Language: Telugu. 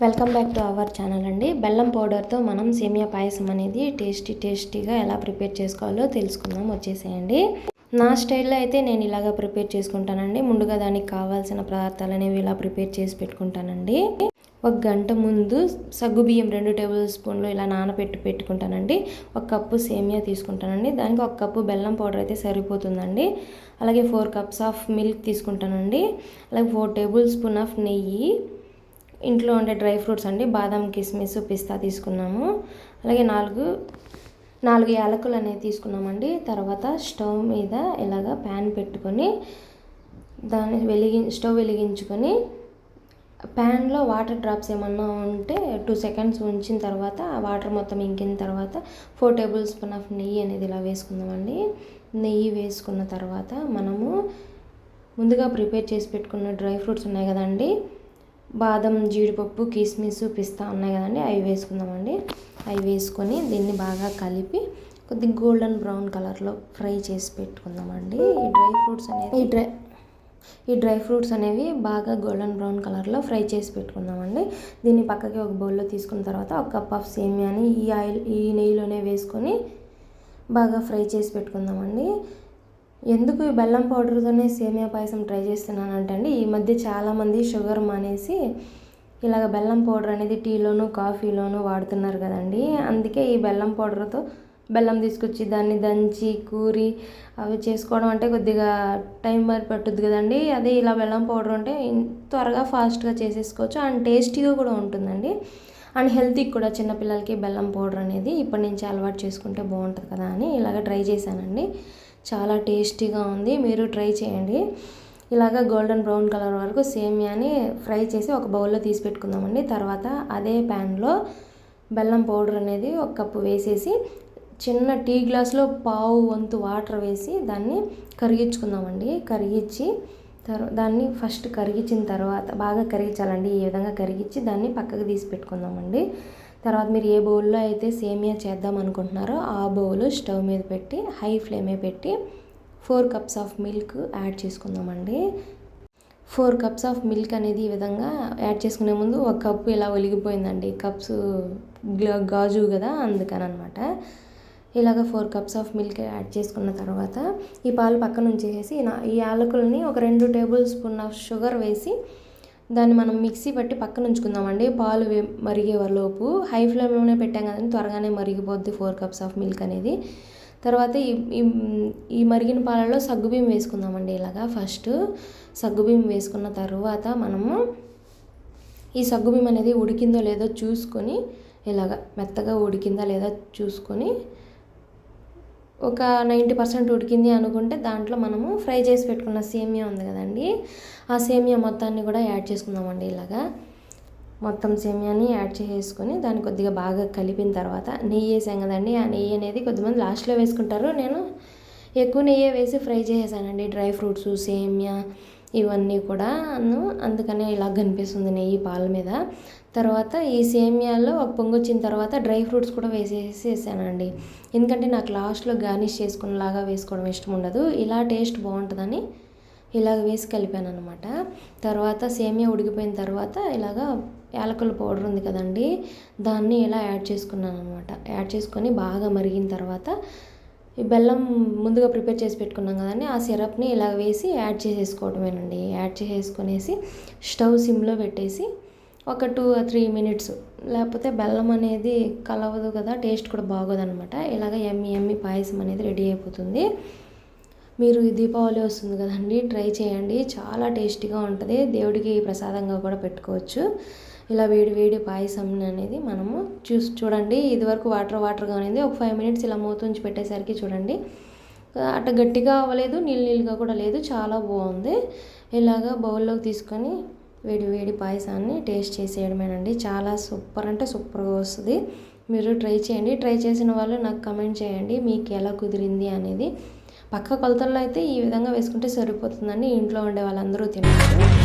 Welcome back to our channel అండి. బెల్లం పౌడర్తో మనం సేమియా పాయసం అనేది టేస్టీ టేస్టీగా ఎలా ప్రిపేర్ చేసుకోవాలో తెలుసుకుందాం వచ్చేసేయండి. నా స్టైల్లో అయితే నేను ఇలాగ ప్రిపేర్ చేసుకుంటానండి. ముందుగా దానికి కావాల్సిన పదార్థాలు అనేవి ఇలా ప్రిపేర్ చేసి పెట్టుకుంటానండి. ఒక గంట ముందు సగ్గుబియ్యం రెండు టేబుల్ స్పూన్లు ఇలా నానబెట్టి పెట్టుకుంటానండి. ఒక కప్పు సేమియా తీసుకుంటానండి. దానికి ఒక కప్పు బెల్లం పౌడర్ అయితే సరిపోతుందండి. అలాగే ఫోర్ కప్స్ ఆఫ్ మిల్క్ తీసుకుంటానండి. అలాగే ఫోర్ టేబుల్ స్పూన్ ఆఫ్ నెయ్యి. ఇంట్లో ఉండే డ్రై ఫ్రూట్స్ అండి బాదం కిస్మిస్ పిస్తా తీసుకున్నాము. అలాగే నాలుగు నాలుగు యాలకులు అనేవి తీసుకున్నామండి. తర్వాత స్టవ్ మీద ఇలాగ ప్యాన్ పెట్టుకొని దాన్ని వెలిగి స్టవ్ వెలిగించుకొని ప్యాన్లో వాటర్ డ్రాప్స్ ఏమన్నా ఉంటే టూ సెకండ్స్ ఉంచిన తర్వాత ఆ వాటర్ మొత్తం ఇంకిన తర్వాత ఫోర్ టేబుల్ స్పూన్ ఆఫ్ నెయ్యి అనేది ఇలా వేసుకుందామండి. నెయ్యి వేసుకున్న తర్వాత మనము ముందుగా ప్రిపేర్ చేసి పెట్టుకున్న డ్రై ఫ్రూట్స్ ఉన్నాయి కదండి బాదం జీడిపప్పు కిస్మిస్ పిస్తా ఉన్నాయి కదండి. అవి వేసుకుందామండి. అవి వేసుకొని దీన్ని బాగా కలిపి కొద్దిగా గోల్డెన్ బ్రౌన్ కలర్లో ఫ్రై చేసి పెట్టుకుందామండి. ఈ డ్రై ఫ్రూట్స్ అనేవి ఈ డ్రై ఈ డ్రై ఫ్రూట్స్ అనేవి బాగా గోల్డెన్ బ్రౌన్ కలర్లో ఫ్రై చేసి పెట్టుకుందామండి. దీన్ని పక్కకి ఒక బౌల్లో తీసుకున్న తర్వాత ఒక కప్ ఆఫ్ సేమియాని ఈ ఆయిల్ ఈ నెయ్యిలోనే వేసుకొని బాగా ఫ్రై చేసి పెట్టుకుందామండి. ఎందుకు ఈ బెల్లం పౌడర్తోనే సేమియా పాయసం ట్రై చేస్తున్నానంటే అండి ఈ మధ్య చాలామంది షుగర్ మానేసి ఇలాగ బెల్లం పౌడర్ అనేది టీలోను కాఫీలోను వాడుతున్నారు కదండి. అందుకే ఈ బెల్లం పౌడర్తో బెల్లం తీసుకొచ్చి దాన్ని దంచి కూరి అవి చేసుకోవడం అంటే కొద్దిగా టైం మరి పట్టుద్ది కదండి. అదే ఇలా బెల్లం పౌడర్ ఉంటే త్వరగా ఫాస్ట్గా చేసేసుకోవచ్చు అండ్ టేస్టీగా కూడా ఉంటుందండి. అండ్ హెల్తీకి కూడా చిన్నపిల్లలకి బెల్లం పౌడర్ అనేది ఇప్పటి నుంచి అలవాటు చేసుకుంటే బాగుంటుంది కదా అని ఇలాగ ట్రై చేశానండి. చాలా టేస్టీగా ఉంది. మీరు ట్రై చేయండి. ఇలాగ గోల్డెన్ బ్రౌన్ కలర్ వరకు సేమియాని ఫ్రై చేసి ఒక బౌల్లో తీసి పెట్టుకుందామండి. తర్వాత అదే ప్యాన్లో బెల్లం పౌడర్ అనేది ఒక కప్పు వేసేసి చిన్న టీ గ్లాస్లో పావు వంతు వాటర్ వేసి దాన్ని కరిగించుకుందామండి. కరిగించి తర్వా దాన్ని ఫస్ట్ కరిగించిన తర్వాత బాగా కరిగించాలండి. ఈ విధంగా కరిగించి దాన్ని పక్కకు తీసి పెట్టుకుందామండి. తర్వాత మీరు ఏ బౌల్లో అయితే సేమియా చేద్దాం అనుకుంటున్నారో ఆ బౌల్ స్టవ్ మీద పెట్టి హై ఫ్లేమే పెట్టి four cups of milk add చేసుకుందామండి. ఫోర్ కప్స్ ఆఫ్ మిల్క్ అనేది ఈ విధంగా యాడ్ చేసుకునే ముందు ఒక కప్పు ఇలా ఒలిగిపోయిందండి. కప్స్ గాజు కదా అందుకని అనమాట ఇలాగ four cups of milk add చేసుకున్న తర్వాత ఈ పాలు పక్కన ఉంచేసేసి ఈ యాలకులని ఒక రెండు టేబుల్ స్పూన్ ఆఫ్ షుగర్ వేసి దాన్ని మనం మిక్సీ పట్టి పక్కన ఉంచుకుందామండి. పాలు మరిగే లోపు హై ఫ్లేమ్లోనే పెట్టాం కదండి. త్వరగానే మరిగిపోద్ది ఫోర్ కప్స్ ఆఫ్ మిల్క్ అనేది. తర్వాత ఈ ఈ మరిగిన పాలలో సగ్గుబియ్యం వేసుకుందామండి ఇలాగా. ఫస్ట్ సగ్గుబియ్యం వేసుకున్న తర్వాత మనము ఈ సగ్గుబియ్యం అనేది ఉడికిందో లేదో చూసుకొని ఇలాగ మెత్తగా ఉడికిందా లేదా చూసుకొని ఒక నైంటీ పర్సెంట్ ఉడికింది అనుకుంటే దాంట్లో మనము ఫ్రై చేసి పెట్టుకున్న సేమియా ఉంది కదండి. ఆ సేమియా మొత్తాన్ని కూడా యాడ్ చేసుకుందామండి ఇలాగా. మొత్తం సేమియాని యాడ్ చేసుకొని దాన్ని కొద్దిగా బాగా కలిపిన తర్వాత నెయ్యి వేసాం కదండి. ఆ నెయ్యి అనేది కొద్దిమంది లాస్ట్లో వేసుకుంటారు. నేను ఎక్కువ నెయ్యి వేసి ఫ్రై చేసేసానండి. డ్రై ఫ్రూట్స్ సేమియా ఇవన్నీ కూడా అందుకనే ఇలా కనిపిస్తుంది నెయ్యి పాల మీద. తర్వాత ఈ సేమియాలో ఒక పొంగు వచ్చిన తర్వాత డ్రై ఫ్రూట్స్ కూడా వేసేసి వేసానండి ఎందుకంటే నాకు లాస్ట్లో గార్నిష్ చేసుకునేలాగా వేసుకోవడం ఇష్టం ఉండదు. ఇలా టేస్ట్ బాగుంటుందని ఇలాగ వేసి కలిపాను అనమాట తర్వాత సేమియా ఉడికిపోయిన తర్వాత ఇలాగ యాలకుల పౌడర్ ఉంది కదండి దాన్ని ఇలా యాడ్ చేసుకున్నాను అనమాట యాడ్ చేసుకొని బాగా మరిగిన తర్వాత ఈ బెల్లం ముందుగా ప్రిపేర్ చేసి పెట్టుకున్నాం కదండి ఆ సిరప్ని ఇలా వేసి యాడ్ చేసేసుకోవడమేనండి యాడ్ చేసేసుకునేసి స్టవ్ సిమ్లో పెట్టేసి ఒక టూ త్రీ మినిట్స్ లేకపోతే బెల్లం అనేది కలవదు కదా టేస్ట్ కూడా బాగోదనమాట. ఇలాగ ఎమ్మి ఎమ్మి పాయసం అనేది రెడీ అయిపోతుంది. మీరు దీపావళి వస్తుంది కదండి ట్రై చేయండి. చాలా టేస్టీగా ఉంటుంది. దేవుడికి ప్రసాదంగా కూడా పెట్టుకోవచ్చు. ఇలా వేడి వేడి పాయసం అనేది మనము చూసి చూడండి. ఇదివరకు వాటర్ వాటర్గా అనేది ఒక ఫైవ్ మినిట్స్ ఇలా మూతుంచి పెట్టేసరికి చూడండి. అట్ట గట్టిగా అవ్వలేదు నీళ్ళు నీళ్ళుగా కూడా లేదు. చాలా బాగుంది. ఇలాగా బౌల్లోకి తీసుకొని వేడి వేడి పాయసాన్ని టేస్ట్ చేసేయడమేనండి. చాలా సూపర్ అంటే సూపర్గా వస్తుంది. మీరు ట్రై చేయండి. ట్రై చేసిన వాళ్ళు నాకు కమెంట్ చేయండి. మీకు ఎలా కుదిరింది అనేది పక్క కొలతల్లో అయితే ఈ విధంగా వేసుకుంటే సరిపోతుందండి ఇంట్లో ఉండే వాళ్ళందరూ తింటారు